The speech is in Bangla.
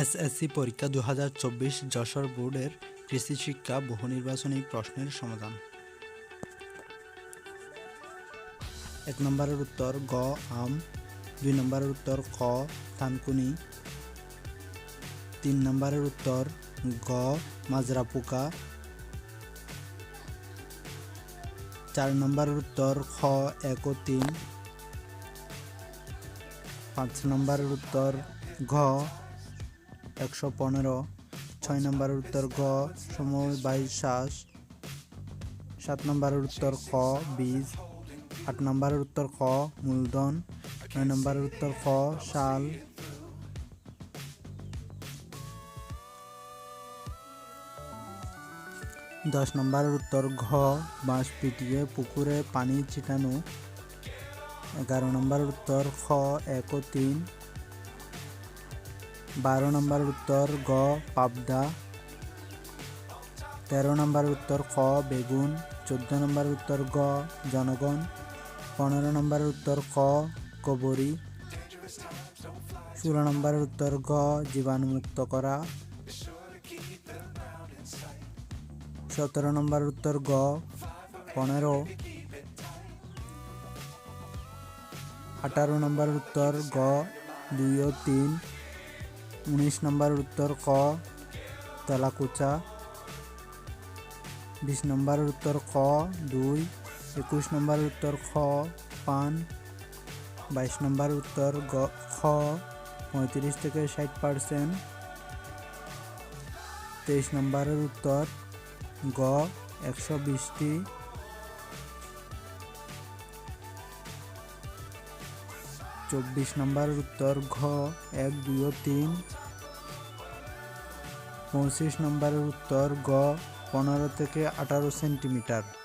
এসএসসি পরীক্ষা দু হাজার চব্বিশ যশোর বোর্ডের কৃষি শিক্ষা বহু নির্বাচনী প্রশ্নের সমাধান। এক নম্বরের উত্তর গ, আম। দুই নম্বরের উত্তর ক, থানকুনি। তিন নম্বরের উত্তর গ মাজরা পোকা চার নম্বরের উত্তর খ, এক ও তিন। পাঁচ নম্বরের উত্তর ঘ একশো পনেরো, ছয় নম্বরের উত্তর গ সময় বাইশ শ্বাস সাত নম্বরের উত্তর খ বীজ, আট নম্বরের উত্তর খ মূলধন, নয় নম্বরের উত্তর খ শাল। দশ নম্বরের উত্তর ঘ বাঁশ পিটিয়ে পুকুরে পানি ছিটানো। এগারো নম্বরের উত্তর খ, এক ও তিন। বারো নম্বরের উত্তর গ, পাবদা। তেরো নম্বরের উত্তর খ, বেগুন। চোদ্দ নম্বরের উত্তর গ, জনগণ। পনেরো নম্বরের উত্তর ক কবরী। ষোলো নম্বরের উত্তর গ, জীবাণুমুক্ত করা। সতেরো নম্বরের উত্তর গ, পনেরো। আঠারো নম্বরের উত্তর গ, দুই ও তিন। উনিশ নম্বরের উত্তর ক, তেলাকুচা। বিশ নম্বরের উত্তর খ দুই। একুশ নম্বরের উত্তর খ, পান। বাইশ নম্বরের উত্তর গ, খ, পঁয়ত্রিশ থেকে ষাট পার্সেন্ট। তেইশ নম্বরের উত্তর গ, একশো বিশটি। চব্বিশ নম্বরের উত্তর ঘ, এক, দুই তিন। পঁচিশ নম্বরের উত্তর গ, পনেরো থেকে আঠারো সেন্টিমিটার।